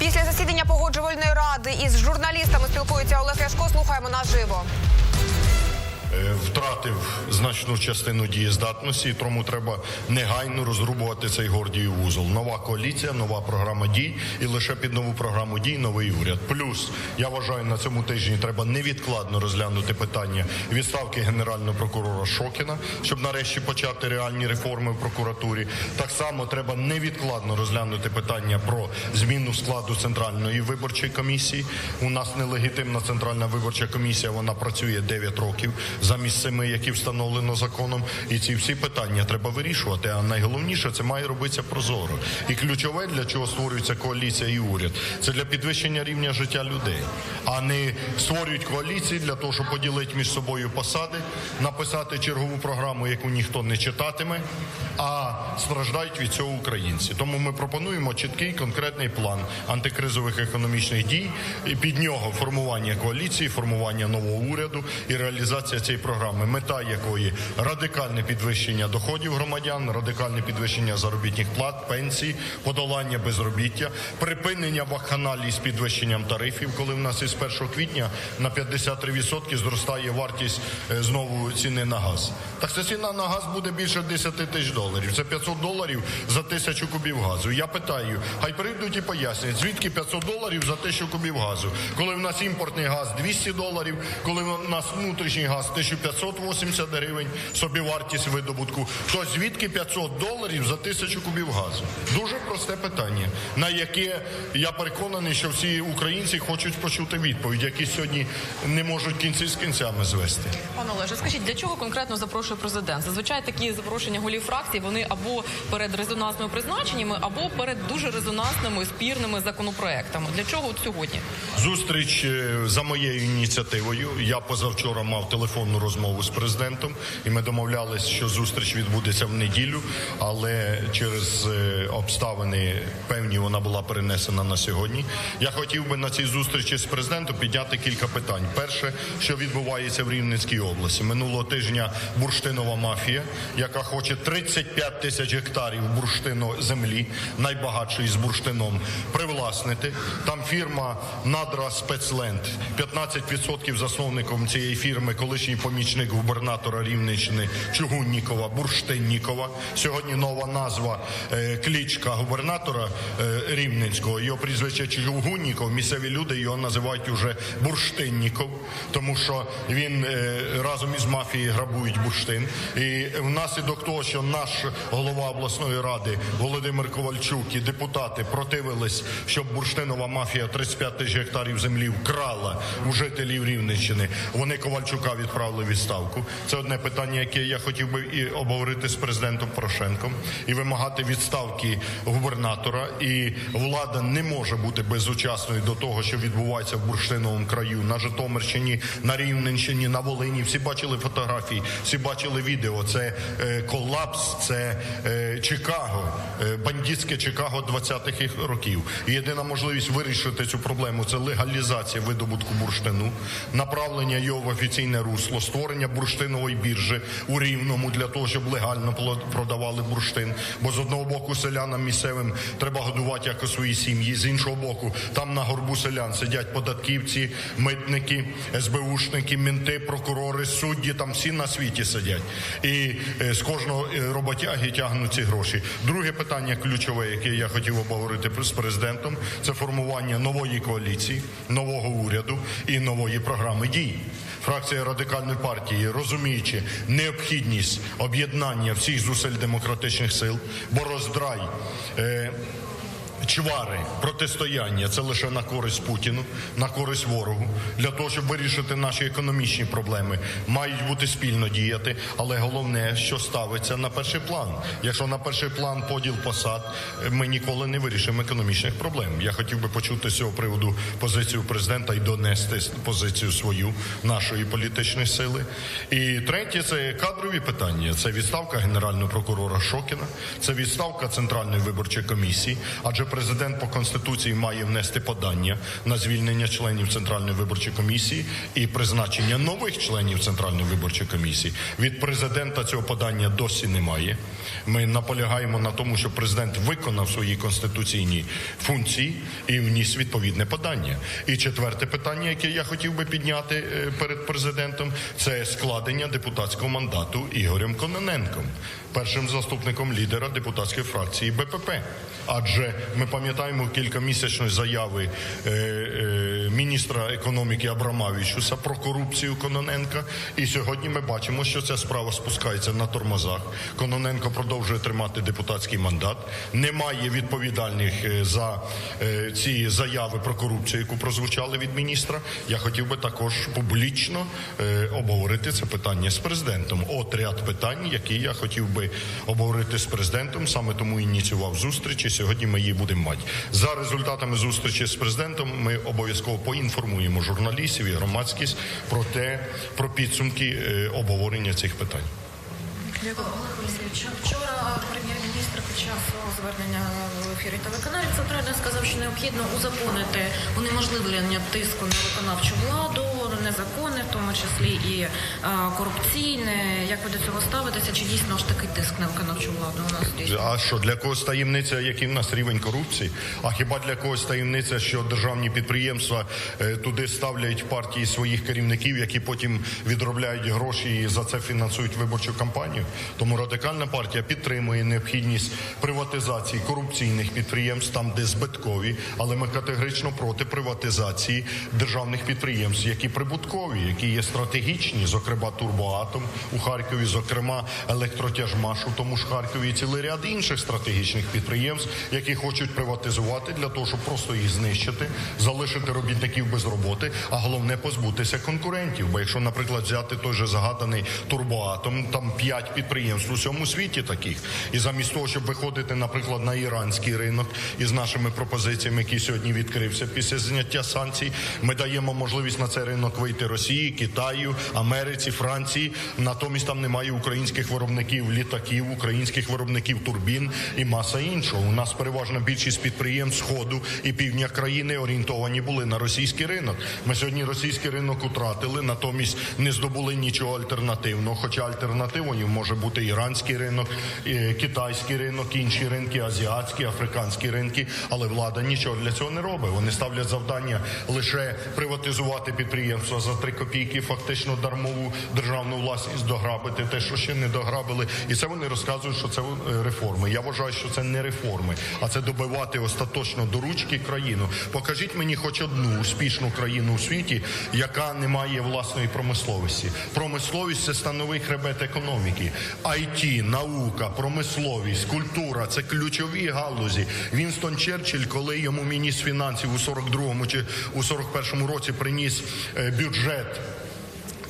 Після засідання погоджувальної ради із журналістами спілкується Олег Ляшко. Слухаємо наживо. Е, втратив значну частину дієздатності, тому треба негайно розрубувати цей гордій вузол. Нова коаліція, нова програма дій, і лише під нову програму дій новий уряд. Плюс я вважаю, на цьому тижні треба невідкладно розглянути питання відставки генерального прокурора Шокіна, щоб нарешті почати реальні реформи в прокуратурі. Так само треба невідкладно розглянути питання про зміну складу центральної виборчої комісії. У нас нелегітимна центральна виборча комісія. Вона працює 9 років замість семи, які встановлено законом. І ці всі питання треба вирішувати. А найголовніше це має робитися прозоро. І ключове для чого створюється коаліція і уряд. Це для підвищення рівня життя людей, а не створюють коаліції для того, щоб поділити між собою посади, написати чергову програму, яку ніхто не читатиме, а страждають від цього українці. Тому ми пропонуємо чіткий конкретний план антикризових економічних дій і під нього формування коаліції, формування нового уряду і реалізація цієї програми, мета якої радикальне підвищення доходів громадян, радикальне підвищення заробітних плат, пенсій, подолання безробіття, припинення вакханалії з підвищенням тарифів, коли в нас із 1 квітня на 53% зростає вартість е, знову ціни на газ. Так ця ціна на газ буде більше 10 тисяч доларів. Це 500 доларів за тисячу кубів газу. Я питаю, хай прийдуть і пояснять, звідки 500 доларів за тисячу кубів газу, коли в нас імпортний газ 200 доларів, коли в нас внутрішній газ 1580 гривень, собівартість видобутку, то звідки 500 доларів за тисячу кубів газу? Дуже просте питання, на яке я переконаний, що всі українці хочуть почути відповідь, які сьогодні не можуть кінці з кінцями звести. Пане Олеже, скажіть, для чого конкретно запрошує президент? Зазвичай такі запрошення голів фракцій вони або перед резонансними призначеннями, або перед дуже резонансними спірними законопроектами. Для чого от сьогодні? Зустріч е, за моєю ініціативою. Я позавчора мав телефонну розмову з президентом, і ми домовлялись, що зустріч відбудеться в неділю, але через е, обставини певні вона була перенесена на сьогодні. Я хотів би на цій зустрічі з президентом підняти кілька питань. Перше, що відбувається в Рівненській області минулого тижня бурштинова мафія, яка хоче 35 тисяч гектарів бурштину землі, найбагатшої з бурштином, привласнити. Там фірма Надра Спецленд, 15% засновником цієї фірми, колишній помічник губернатора Рівненщини Чугуннікова, Бурштиннікова. Сьогодні нова назва е, клічка губернатора е, Рівненського. Його прізвище Чугунніков. Місцеві люди його називають уже Бурштинніков, тому що він е, разом із мафією грабують бурштин. І внаслідок того, що наш голова обласної ради Володимир Ковальчук і депутати противились, щоб бурштинова мафія 35 тисяч гектарів землі вкрала у жителів Рівненщини. Вони Ковальчука відправили в відставку. Це одне питання, яке я хотів би і обговорити з президентом Порошенком і вимагати відставки губернатора. І влада не може бути безучасною до того, що відбувається в бурштиновому краю на Житомирщині, на Рівненщині, на Волині. Всі бачили фотографії, всі бачили відео. Це е, колапс, це е, Чикаго, е, бандитське Чикаго 20-х років. І єдина можливість вирішити цю проблему це легалізація видобутку бурштину, направлення його в офіційне русло, створення бурштинової біржі у рівному для того, щоб легально продавали бурштин. Бо з одного боку селянам місцевим треба годувати якось свої сім'ї, з іншого боку, там на горбу селян сидять податківці, митники, СБУшники, мінти, прокурори, судді. Там всі на світі сидять. І е, з кожного е, роботяги тягнуть ці гроші. Друге питання ключове, яке я хотів обговорити з президентом, це формування нової коаліції, нового уряду і нової програми дій. Фракція радикальної партії, розуміючи необхідність об'єднання всіх зусиль демократичних сил, бо роздрай. Чвари, протистояння це лише на користь Путіну, на користь ворогу. Для того, щоб вирішити наші економічні проблеми, мають бути спільно діяти. Але головне, що ставиться на перший план. Якщо на перший план поділ посад, ми ніколи не вирішимо економічних проблем. Я хотів би почути з цього приводу позицію президента і донести позицію свою нашої політичної сили. І третє це кадрові питання. Це відставка генерального прокурора Шокіна, це відставка центральної виборчої комісії. Адже президент президент по конституції має внести подання на звільнення членів центральної виборчої комісії і призначення нових членів центральної виборчої комісії. Від президента цього подання досі немає. Ми наполягаємо на тому, щоб президент виконав свої конституційні функції і вніс відповідне подання. І четверте питання, яке я хотів би підняти е, перед президентом, це складення депутатського мандату Ігорем Кононенком, першим заступником лідера депутатської фракції БПП. Адже ми пам'ятаємо кількамісячної заяви е, е, міністра економіки Абрамавічуса про корупцію Кононенка. І сьогодні ми бачимо, що ця справа спускається на тормозах. Кононенко продовжує тримати депутатський мандат. Немає відповідальних е, за е, ці заяви про корупцію, яку прозвучали від міністра. Я хотів би також публічно е, обговорити це питання з президентом. От ряд питань, які я хотів би обговорити з президентом. Саме тому ініціював зустріч. І сьогодні ми її будемо мати. За результатами зустрічі з президентом. Ми обов'язково поінформуємо журналістів і громадськість про те, про підсумки е, обговорення цих питань. Вчора прем'єр-міністр під час звернення в ефірі телеканалів Центральний сказав, що необхідно узаконити унеможливлення тиску на виконавчу владу, незаконне, в тому числі і а, корупційне. Як ви до цього ставитеся? Чи дійсно ж такий тиск на виконавчу владу у нас дійсно? А що для когось таємниця, який в нас рівень корупції? А хіба для когось таємниця, що державні підприємства е, туди ставлять партії своїх керівників, які потім відробляють гроші і за це фінансують виборчу кампанію? Тому радикальна партія підтримує необхідність приватизації корупційних підприємств там, де збиткові, але ми категорично проти приватизації державних підприємств, які прибуткові, які є стратегічні, зокрема Турбоатом у Харкові, зокрема електротяжмаш у тому ж Харкові і цілий ряд інших стратегічних підприємств, які хочуть приватизувати для того, щоб просто їх знищити, залишити робітників без роботи, а головне позбутися конкурентів. Бо якщо, наприклад, взяти той же загаданий турбоатом, там п'ять підприємств у всьому світі таких, і замість того, щоб виходити, наприклад, на іранський ринок із нашими пропозиціями, які сьогодні відкрився після зняття санкцій, ми даємо можливість на цей ринок вийти Росії, Китаю, Америці, Франції. Натомість там немає українських виробників літаків, українських виробників турбін і маса іншого. У нас переважна більшість підприємств сходу і півдня країни орієнтовані були на російський ринок. Ми сьогодні російський ринок утратили, натомість не здобули нічого альтернативного. Хоча альтернативою може бути іранський ринок, е, китайський ринок, інші ринки, азіатські, африканські ринки. Але влада нічого для цього не робить. Вони ставлять завдання лише приватизувати підприємства за три копійки, фактично дармову державну власність дограбити те, що ще не дограбили, і це вони розказують, що це е, реформи. Я вважаю, що це не реформи, а це добивати остаточно до ручки країну. Покажіть мені хоч одну успішну країну у світі, яка не має власної промисловості. Промисловість це становий хребет економіки. IT, наука, промисловість, культура це ключові галузі. Вінстон Черчилль, коли йому міністр фінансів у 42-му чи у 41-му році приніс е, бюджет.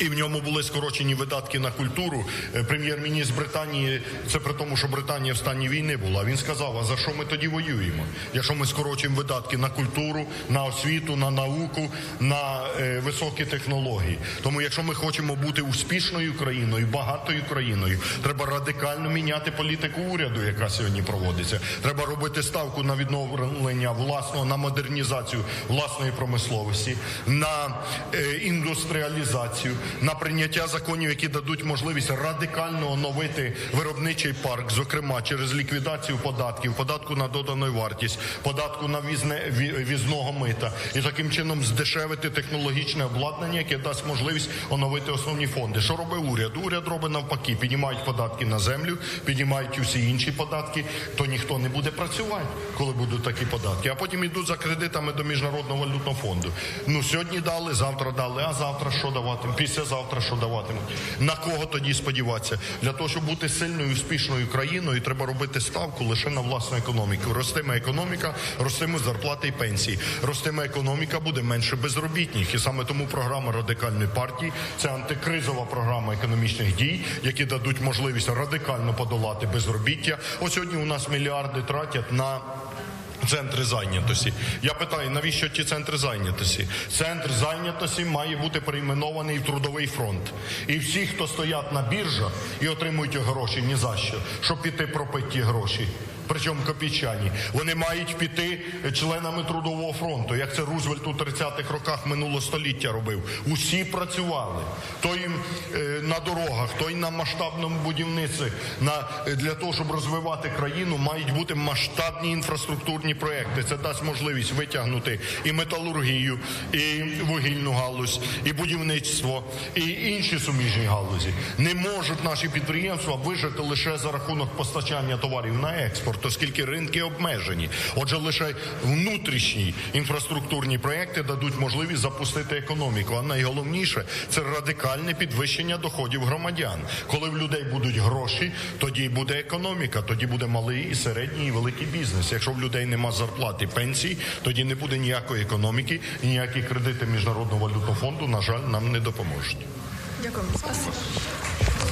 І в ньому були скорочені видатки на культуру. Е, Прем'єр-міністр Британії, це при тому, що Британія в стані війни була. Він сказав: а за що ми тоді воюємо? Якщо ми скорочуємо видатки на культуру, на освіту, на науку, на е, високі технології. Тому, якщо ми хочемо бути успішною країною, багатою країною, треба радикально міняти політику уряду, яка сьогодні проводиться. Треба робити ставку на відновлення власного, на модернізацію власної промисловості, на е, індустріалізацію, на прийняття законів, які дадуть можливість радикально оновити виробничий парк, зокрема через ліквідацію податків, податку на додану вартість, податку на візне візного мита, і таким чином здешевити технологічне обладнання, яке дасть можливість оновити основні фонди. Що робить уряд? Уряд робить навпаки, піднімають податки на землю, піднімають усі інші податки, то ніхто не буде працювати, коли будуть такі податки. А потім йдуть за кредитами до міжнародного валютного фонду. Ну сьогодні дали, завтра дали, а завтра що даватимуть? Післязавтра що даватимуть? На кого тоді сподіватися? Для того, щоб бути сильною, успішною країною, треба робити ставку лише на власну економіку. Ростиме економіка, ростиме зарплати і пенсії. Ростиме економіка, буде менше безробітних. І саме тому програма радикальної партії це антикризова програма економічних дій, які дадуть можливість радикально подолати безробіття. Ось сьогодні у нас мільярди тратять на. Центри зайнятості. Я питаю, навіщо ті центри зайнятості? Центр зайнятості має бути перейменований в трудовий фронт. І всі, хто стоять на біржах і отримують гроші ні за що, щоб піти пропити ті гроші. Причому копійчані. Вони мають піти членами трудового фронту, як це Рузвельт у 30-х роках минулого століття робив. Усі працювали. Той е, на дорогах, той на масштабному будівництві. На е, для того, щоб розвивати країну, мають бути масштабні інфраструктурні проекти. Це дасть можливість витягнути і металургію, і вугільну галузь, і будівництво, і інші суміжні галузі. Не можуть наші підприємства вижити лише за рахунок постачання товарів на експорт, оскільки ринки обмежені. Отже, лише внутрішні інфраструктурні проекти дадуть можливість запустити економіку. А найголовніше це радикальне підвищення доходів громадян. Коли в людей будуть гроші, тоді буде економіка, тоді буде малий і середній і великий бізнес. Якщо в людей нема зарплати, пенсій, тоді не буде ніякої економіки, і ніякі кредити міжнародного валютного фонду, на жаль, нам не допоможуть. Дякую.